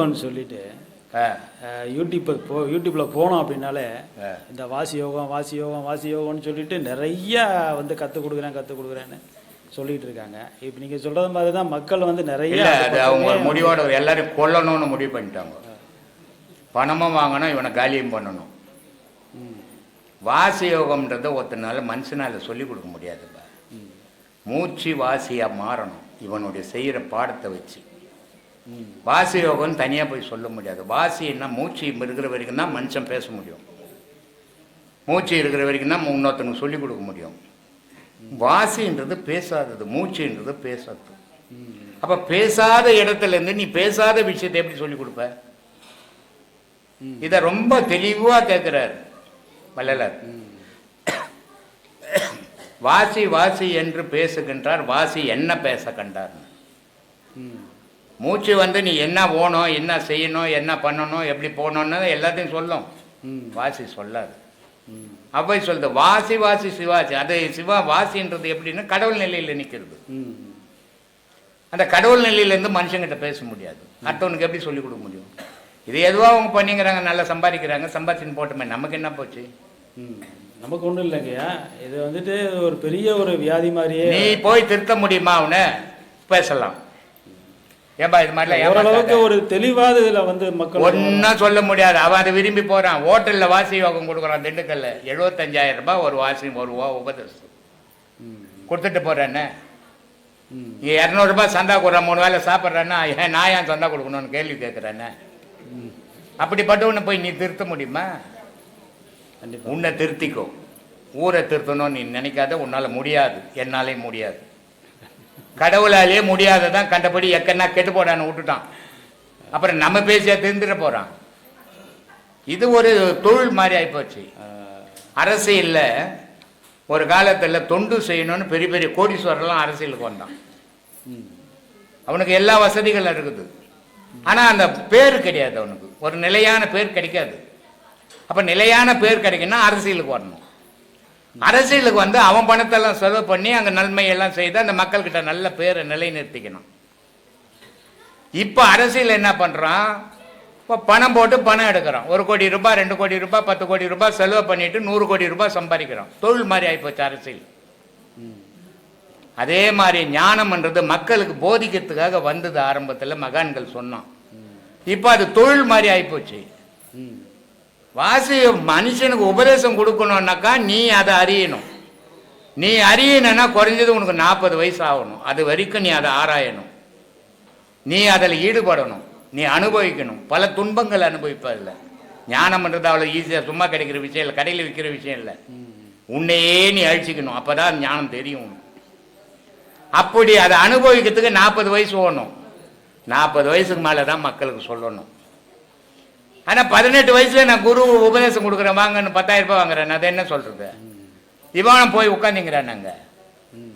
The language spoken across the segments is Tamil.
வாசி யோகம்னு சொல்லிட்டு யூடியூப் போ யூடியூப்பில் போனோம் அப்படின்னாலே. இந்த வாசி யோகம் வாசி யோகம் வாசி யோகம்னு சொல்லிட்டு நிறைய வந்து கற்றுக் கொடுக்குறேன் கற்றுக் கொடுக்குறேன்னு சொல்லிட்டு இருக்காங்க. இப்போ நீங்கள் சொல்கிறது மாதிரி தான் மக்கள் வந்து நிறைய அவங்க முடிவோட எல்லாரையும் கொல்லணும்னு முடிவு பண்ணிட்டாங்க. பணமும் வாங்கணும் இவனை காலியும் பண்ணணும். வாசி யோகம்ன்றத ஒருத்தனால மனுஷனால சொல்லி கொடுக்க முடியாதுப்பா. மூச்சு வாசியா மாறணும் இவனுடைய செய்யற பாடத்தை வச்சு. வாசி யோகம் தனியாக போய் சொல்ல முடியாது. வாசின்னா மூச்சு இருக்கிற வரைக்கும் தான் மனுஷன் பேச முடியும். மூச்சு இருக்கிற வரைக்கும் தான் இன்னொருத்தனுக்கு சொல்லி கொடுக்க முடியும். வாசின்றது பேசாதது மூச்சுன்றது பேசாதது. அப்போ பேசாத இடத்துல இருந்து நீ பேசாத விஷயத்தை எப்படி சொல்லி கொடுப்ப? இதை ரொம்ப தெளிவாக கேட்குறாரு வள்ளலார் வாசி வாசி என்று பேசுகின்றார் வாசி என்ன பேச கண்டார் மூச்சு வந்து நீ என்ன போகணும் என்ன செய்யணும் என்ன பண்ணணும் எப்படி போகணும்னு எல்லாத்தையும் சொல்லும். ம், வாசி சொல்லாது. அவை சொல்லுது வாசி வாசி சிவாசி அது சிவா வாசின்றது எப்படின்னா கடவுள் நிலையில நிக்கிறது. ம், அந்த கடவுள் நிலையிலேருந்து மனுஷங்கிட்ட பேச முடியாது. அடுத்தவனுக்கு எப்படி சொல்லிக் கொடுக்க முடியும்? இது எதுவோ அவங்க பண்ணிக்கிறாங்க நல்லா சம்பாதிக்கிறாங்க சம்பாதிச்சுன்னு போட்டுமே நமக்கு என்ன போச்சு? ம். நமக்கு ஒன்றும் இல்லைங்கய்யா. இது வந்துட்டு ஒரு பெரிய ஒரு வியாதி மாதிரியே நீ போய் திருத்த முடியுமா அவனை? பேசலாம். ஏன்பா இது மாதிரிலாம் ஓரளவுக்கு. ஒரு தெளிவாத இதுல வந்து மக்கள் ஒன்றும் சொல்ல முடியாது. அவன் அதை விரும்பி போறான். ஹோட்டல்ல வாசி யோகம் கொடுக்குறான். திண்டுக்கல்ல. எழுபத்தஞ்சாயிரம் ரூபாய் ஒரு வாசி ஒரு உபதேசம். ம், கொடுத்துட்டு போறேன்னு ம், நீ இரநூறுபா சந்தா கொடுற மூணு வேளை சாப்பிட்றேன்னா ஏன் நான் ஏன் சந்தா கொடுக்கணும்னு கேள்வி கேட்குறேன்னு ம். அப்படிப்பட்டவனை போய் நீ திருத்த முடியுமா? உன்னை திருத்திக்கோ. ஊரை திருத்தணும்னு நீ நினைக்காத. உன்னால முடியாது. என்னாலே முடியாது. கடவுளாலே முடியாததான் கண்டபடி எக்கன்னா கெட்டு போடான்னு விட்டுட்டான். அப்புறம் நம்ம பேசியா திருந்துட போறான். இது ஒரு தொழில் மாதிரி ஆயிப்போச்சு. அரசியலில் அரசியல்ல ஒரு காலத்தில் தொண்டு செய்யணும்னு பெரிய பெரிய கோடீஸ்வரர்லாம் அரசியலுக்கு வந்தான். அவனுக்கு எல்லா வசதிகளும் இருக்குது. ஆனால் அந்த பேர் கிடையாது அவனுக்கு. ஒரு நிலையான பேர் கிடைக்காது. அப்போ நிலையான பேர் கிடைக்குன்னா அரசியலுக்கு வரணும். அரசியலுக்கு வந்து அவன் பணத்தெல்லாம் செலவு பண்ணி அங்கே நன்மையெல்லாம் செய்து அந்த மக்கள்கிட்ட நல்ல பேரை நிலைநிறுத்திக்கணும். இப்போ அரசியல் என்ன பண்ணுறான் இப்போ பணம் போட்டு பணம் எடுக்கிறோம் ஒரு கோடி ரூபாய் ரெண்டு கோடி ரூபாய் பத்து கோடி ரூபாய் செலவு பண்ணிட்டு நூறு கோடி ரூபாய் சம்பாதிக்கிறோம் தொழில் மாதிரி ஆகிப்போச்சு அரசியல். அதே மாதிரி ஞானம்ன்றது மக்களுக்கு போதிக்கிறதுக்காக வந்தது ஆரம்பத்தில் மகான்கள் சொன்னான். இப்போ அது தொழில் மாதிரி ஆகிப்போச்சு வாசி மனுஷனுக்கு உபதேசம் கொடுக்கணும்னாக்கா நீ அதை அறியணும். நீ அறியணும்னா குறைஞ்சது உனக்கு நாற்பது வயசு ஆகணும். அது வரைக்கும் நீ அதை ஆராயணும். நீ அதில் ஈடுபடணும். நீ அனுபவிக்கணும். பல துன்பங்கள் அனுபவிப்பதில்ல ஞானம்ன்றது அவ்வளோ ஈஸியாக சும்மா கிடைக்கிற விஷயம் இல்லை. கடையில் விற்கிற விஷயம் இல்லை. உன்னையே நீ அழிச்சிக்கணும். அப்போ தான் ஞானம் தெரியும் உனக்கு. அப்படி அதை அனுபவிக்கிறதுக்கு நாற்பது வயசு ஓடணும். நாற்பது வயசுக்கு மேலே தான் மக்களுக்கு சொல்லணும். ஆனால் பதினெட்டு வயசுல நான் குரு உபதேசம் கொடுக்குறேன் வாங்கன்னு பத்தாயிரம் ரூபாய் வாங்குறேன். அதை என்ன சொல்றது? இவன் போய் உட்காந்துங்கிறான் நாங்கள்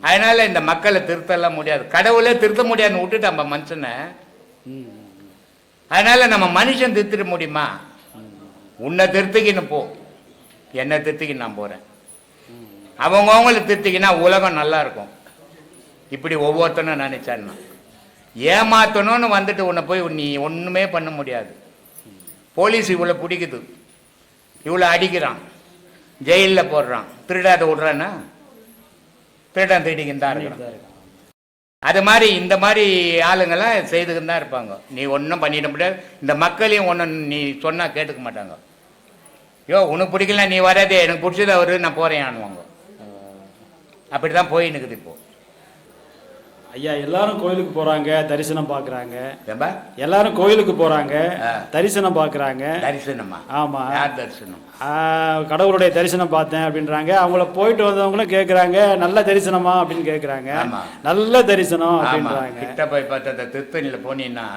அதனால இந்த மக்களை திருத்தலாம் முடியாது. கடவுளே திருத்த முடியாதுன்னு விட்டுட்டு நம்ம மனுஷனை. அதனால நம்ம மனுஷன் திருத்திட முடியுமா? உன்னை திருத்திக்கின்னு போ. என்னை திருத்திக்கின்னு நான் போகிறேன் அவங்கவுங்கள திருத்திக்கினா உலகம் நல்லா இருக்கும். இப்படி ஒவ்வொருத்தனும் நினைச்சான்னா. ஏமாத்தணும்னு வந்துட்டு உன்னை போய் நீ ஒன்றுமே பண்ண முடியாது. போலீஸ் இவ்வளோ பிடிக்குது. இவ்வளோ அடிக்கிறான். ஜெயிலில் போடுறான். திருடாத விடுறான்னா திருடன் திருடிக்கின்னு தான் இருக்கிறான். அது மாதிரி இந்த மாதிரி ஆளுங்கெல்லாம் செய்துக்கின்னு தான் இருப்பாங்க. நீ ஒன்றும் பண்ணிட முடியாது. இந்த மக்களையும் ஒன்றும் நீ சொன்னால் கேட்டுக்க மாட்டாங்க. ஐயோ உனக்கு பிடிக்கல நீ வராதே. எனக்கு பிடிச்சது அவரு நான் போகிறேன் ஆனுவாங்க. அப்படி தான் போயின்னு இருக்குது இப்போ. ஐயா எல்லாரும் கோயிலுக்கு போறாங்க தரிசனம் பார்க்கறாங்க ஏம்பா? எல்லாரும் கோயிலுக்கு போறாங்க. தரிசனம் பார்க்கறாங்க தரிசனமா? ஆமா. யார் தரிசனம்? கடவுளுடைய தரிசனம் பார்த்தேன் அப்படின்றாங்க. அவங்கள போயிட்டு வந்தவங்களும் கேட்குறாங்க நல்ல தரிசனமா அப்படின்னு கேட்குறாங்க ஆமா. நல்ல தரிசனம் அப்படின்றாங்க. கிட்ட போய் பார்த்து திருத்தணியில் போனீங்கன்னா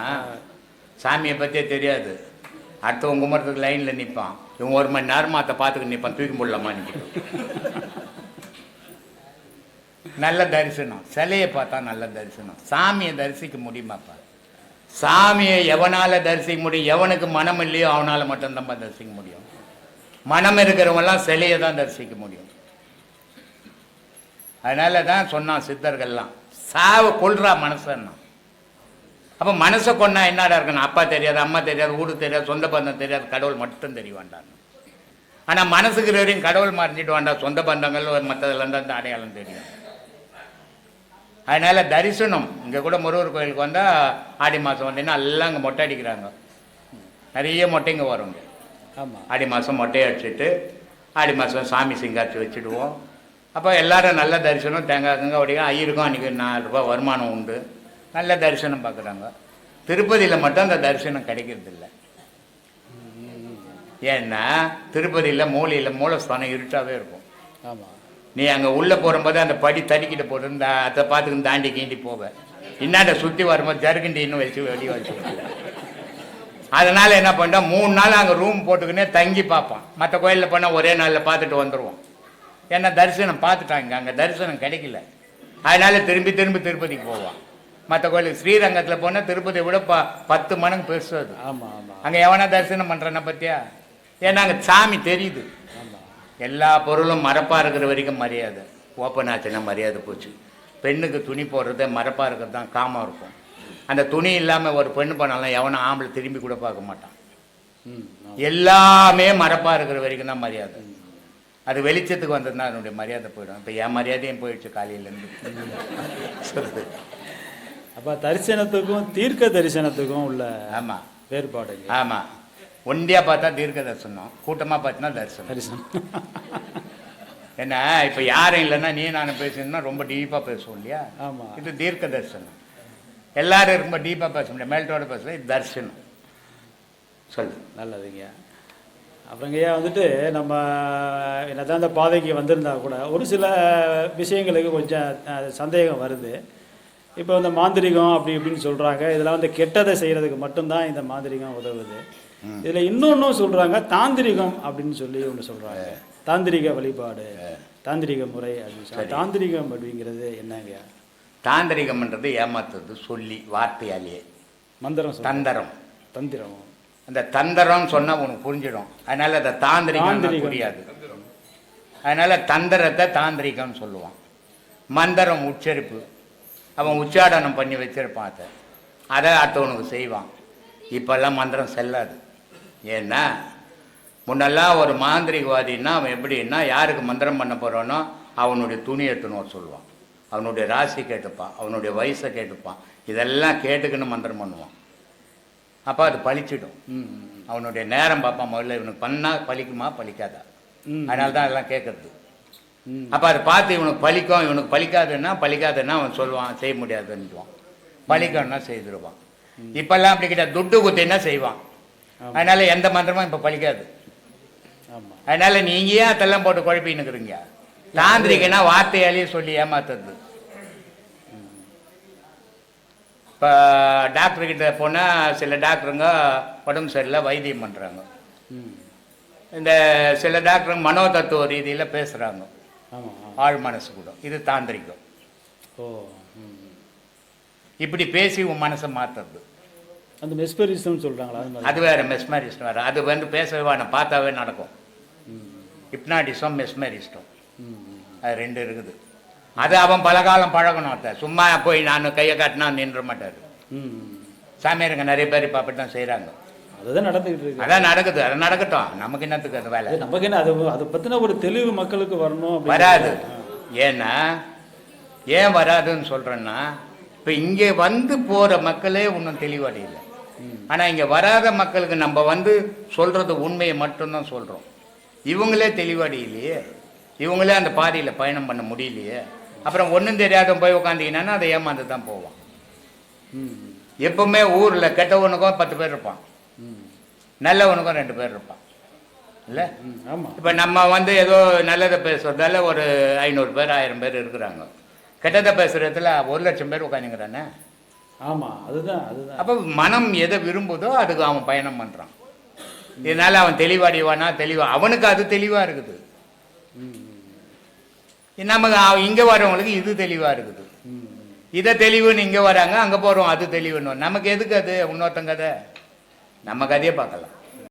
சாமியை பற்றியே தெரியாது. அடுத்தவங்க கும்பிட்றதுக்கு லைனில் நிற்பான் இவன் ஒரு மணி நேரமா அதை பார்த்துக்கிட்டு நிற்பான் தூக்கி முடியலாமா நல்ல தரிசனம். சிலையை பார்த்தா நல்ல தரிசனம். சாமியை தரிசிக்க முடியுமாப்பா சாமியை எவனால் தரிசிக்க முடியும்? எவனுக்கு மனம் இல்லையோ அவனால் மட்டும்தான் தரிசிக்க முடியும். மனம் இருக்கிறவங்களாம் சிலையை தான் தரிசிக்க முடியும். அதனால தான் சொன்னான் சித்தர்கள்லாம் சாவை கொள்றா மனசன்னா. அப்போ மனசை கொண்டா என்னடா இருக்கணும்? அப்பா தெரியாது அம்மா தெரியாது ஊடு தெரியாது சொந்த பந்தம் தெரியாது கடவுள் மட்டும் தெரிய வேண்டாம் ஆனால் மனசுக்கு வரையும் கடவுள் மறைஞ்சிட்டு வேண்டாம் சொந்த பந்தங்கள் மற்றதுலேருந்து அந்த அடையாளம் தெரியும். அதனால தரிசனம். இங்கே கூட முருகர் கோயிலுக்கு வந்தால் ஆடி மாதம் வந்தீங்கன்னா எல்லாம் இங்கே மொட்டை அடிக்கிறாங்க. நிறைய மொட்டைங்க வரும் இங்க. ஆமாம் ஆடி மாதம் மொட்டையை அடிச்சுட்டு ஆடி மாதம் சாமி சிங்காரிச்சு வச்சுடுவோம். அப்போ எல்லாரும் நல்ல தரிசனம். தேங்காய் கங்க அப்படியே ஐயருக்கும் அன்றைக்கி நாலு ரூபாய் வருமானம் உண்டு. நல்ல தரிசனம் பார்க்குறாங்க திருப்பதியில் மட்டும் அந்த தரிசனம் கிடைக்கிறது இல்ல. ஏன்னா திருப்பதியில் மூலையில் மூலஸ்தானம் இருட்டாகவே இருக்கும். ஆமாம் நீ அங்கே உள்ளே போகும்போது அந்த படி தடிக்கிட்டு போட்டு அதை பார்த்துக்கின்னு தாண்டி கீண்டி போவேன் இன்னாண்ட சுற்றி வரும்போது ஜருகண்டி இன்னும் வச்சு வெளியே வச்சு அதனால என்ன பண்ணிட்டோம் மூணு நாள் அங்கே ரூம் போட்டுக்கினே தங்கி பார்ப்பான். மற்ற கோயிலில் போனால் ஒரே நாளில் பார்த்துட்டு வந்துடுவோம் ஏன்னா தரிசனம் பார்த்துட்டாங்க அங்கே தரிசனம் கிடைக்கல. அதனால திரும்பி திரும்பி திருப்பதிக்கு போவான். மற்ற கோயிலுக்கு ஸ்ரீரங்கத்தில் போனால் திருப்பதியை விட ப பத்து மடங்கு பெருசு அது. ஆமாம் ஆமாம் அங்கே எவனா தரிசனம் பண்ணுறேன்னா பத்தியா? ஏன்னா அங்கே சாமி தெரியுது. எல்லா பொருளும் மரப்பாக இருக்கிற வரைக்கும் மரியாதை. ஓப்பன் ஆச்சுன்னா மரியாதை போச்சு. பெண்ணுக்கு துணி போடுறது மரப்பாக இருக்கிறது தான் காமம் இருக்கும். அந்த துணி இல்லாமல் ஒரு பெண்ணு பண்ணாலும் எவனும் ஆம்பளை திரும்பி கூட பார்க்க மாட்டான். எல்லாமே மரப்பாக இருக்கிற வரைக்கும் தான் மரியாதை. அது வெளிச்சத்துக்கு வந்ததுன்னா அதனுடைய மரியாதை போயிடும். இப்போ என் மரியாதையும் போயிடுச்சு காலையிலேருந்து சொல்லுது. அப்போ தரிசனத்துக்கும் தீர்க்க தரிசனத்துக்கும் உள்ள ஆமாம் வேறுபாடுங்க ஆமாம் ஒண்டியாக பார்த்தா தீர்க்க தரிசனம் கூட்டமாக பார்த்தீங்கன்னா தரிசனம். தரிசனம். என்ன இப்போ யாரும் இல்லைன்னா நீ நானும் பேசணும்னா ரொம்ப டீப்பாக பேசுவோம் இல்லையா? ஆமாம் இது தீர்க்க தரிசனம். எல்லாரும் ரொம்ப டீப்பாக பேச முடியாது. மேல்ட்டோட பேசல இது தரிசனம். சொல்லு. நல்லதுங்க. அப்புறங்கய்யா வந்துட்டு நம்ம என்னதான் அந்த பாதைக்கு வந்திருந்தா கூட ஒரு சில விஷயங்களுக்கு கொஞ்சம் சந்தேகம் வருது. இப்போ இந்த மாந்திரிகம் அப்படி இப்படின்னு சொல்கிறாங்க இதெல்லாம் வந்து கெட்டதை செய்கிறதுக்கு மட்டும்தான் இந்த மாந்திரிகம் உதவுது. இதில் இன்னொன்றும் சொல்கிறாங்க தாந்திரிகம் அப்படின்னு சொல்லி ஒன்று சொல்கிறாங்க தாந்திரிக வழிபாடு தாந்திரிக முறை அப்படின்னு சொல்லி. தாந்திரிகம் அப்படிங்கிறது என்னங்க? தாந்திரிகம்ன்றது ஏமாத்துறது சொல்லி வார்த்தையாலேயே. மந்திரம். தந்தரம். தந்திரம். அந்த தந்தரம் சொன்னால் உனக்கு புரிஞ்சிடும். அதனால அதை தாந்திரிகம் தாந்திரிகம். புரியாது. அதனால தந்திரத்தை தாந்திரிகம்னு சொல்லுவான். மந்திரம் உச்சரிப்பு. அவன் உச்சாடனம் பண்ணி வச்சிருப்பான் அதை. அதை அடுத்தவனுக்கு செய்வான். இப்பெல்லாம் மந்திரம் செல்லாது. ஏன்னா முன்னெல்லாம் ஒரு மாந்திரிகவாதின்னா அவன் எப்படின்னா யாருக்கு மந்திரம் பண்ண போகிறானோ அவனுடைய துணி எடுத்துன்னு சொல்லுவான். அவனுடைய ராசி கேட்டுப்பான் அவனுடைய வயசை கேட்டுப்பான். இதெல்லாம் கேட்டுக்கின்னு மந்திரம் பண்ணுவான். அப்போ அது பழிச்சிடும். அவனுடைய நேரம் பார்ப்பான் முதல்ல இவனுக்கு பண்ணால் பலிக்குமா பலிக்காதா ம். அதனால தான் அதெல்லாம் கேட்கறது. அப்போ அதை பார்த்து இவனுக்கு பலிக்கும் இவனுக்கு பலிக்காதுன்னா பலிக்காதுன்னா அவன் சொல்லுவான் செய்ய முடியாதுன்னுவான். பலிக்கணும்னா செய்திருவான். இப்பெல்லாம் அப்படி கிடையாது. துட்டு குத்தின்னா செய்வான். அதனால எந்த மந்திரமும் இப்போ பலிக்காது ஆமாம் அதனால நீங்க ஏன் அதெல்லாம் போட்டு குழப்பின்னு இருக்கிறீங்க தாந்திரிகனா வார்த்தையாலேயே சொல்லி ஏமாத்துறது. இப்போ டாக்டர் கிட்ட போனால் சில டாக்டருங்க உடம்பு சரியில்லை வைத்தியம் பண்ணுறாங்க ம். இந்த சில டாக்டருங்க மனோ தத்துவ ரீதியில் பேசுகிறாங்க ஆழ் மனசு கூட. இது தாந்திரிகம். ஓ இப்படி பேசி உன் மனசை மாற்றுறது அந்த மெஸ்பரிசம் சொல்கிறாங்களா அது வேற மெஸ்மரிஸ்டம் வேறு. அது வந்து பேசவே வேணாம் பார்த்தாவே நடக்கும். ம் ஹிப்னாட்டிசம் மெஸ்மரிஸ்டம். அது ரெண்டு இருக்குது. அது அவன் பலகாலம் பழகணும் அத்தை. சும்மா போய் நான் கையை காட்டினா நின்ற மாட்டார். சாமியாருங்க நிறைய பேர் இப்போ அப்படி தான் செய்கிறாங்க அதுதான் நடந்துகிட்டு இருக்கு. அதான் நடக்குது அது நடக்கட்டும். நமக்கு என்னத்துக்கு அது வேலை? நமக்கு என்ன அது அதை பற்றின ஒரு தெளிவு மக்களுக்கு வரணும் வராது. ஏன்னா ஏன் வராதுன்னு சொல்கிறேன்னா இப்போ இங்கே வந்து போகிற மக்களே இன்னும் தெளிவடையலை. ஆனால் இங்கே வராத மக்களுக்கு நம்ம வந்து சொல்கிறது உண்மையை மட்டும்தான் சொல்கிறோம் இவங்களே தெளிவடையிலையே இவங்களே அந்த பாதையில் பயணம் பண்ண முடியலையே. அப்புறம் ஒன்றும் தெரியாத போய் உட்காந்திங்கன்னா அதை ஏமாந்து தான் போவான். ம் எப்பவுமே ஊரில் கெட்டவனுக்கும் பத்து பேர் இருப்பான். நல்லவனுக்கும் ரெண்டு பேர் இருப்பான். இல்லை? ஆமாம் இப்போ நம்ம வந்து ஏதோ நல்லதை பேசுறதால ஒரு ஐநூறு பேர் ஆயிரம் பேர் இருக்கிறாங்க. கெட்டதை பேசுறதுல ஒரு லட்சம் பேர் உட்காந்துங்கிறானே ஆமாம் அதுதான் அதுதான். அப்போ மனம் எதை விரும்புதோ அதுக்கு அவன் பயணம் பண்ணுறான் இதனால அவன் தெளிவடைவானா தெளிவா? அவனுக்கு அது தெளிவாக இருக்குது. நமக்கு இங்க வரவங்களுக்கு இது தெளிவாக இருக்குது. இதை தெளிவுன்னு இங்கே வராங்க அங்கே போகிறோம் அது தெளிவுன்னு நமக்கு எதுக்கு அது? இன்னொருத்தங்க கதை. நம்ம கதையை பார்க்கலாம்.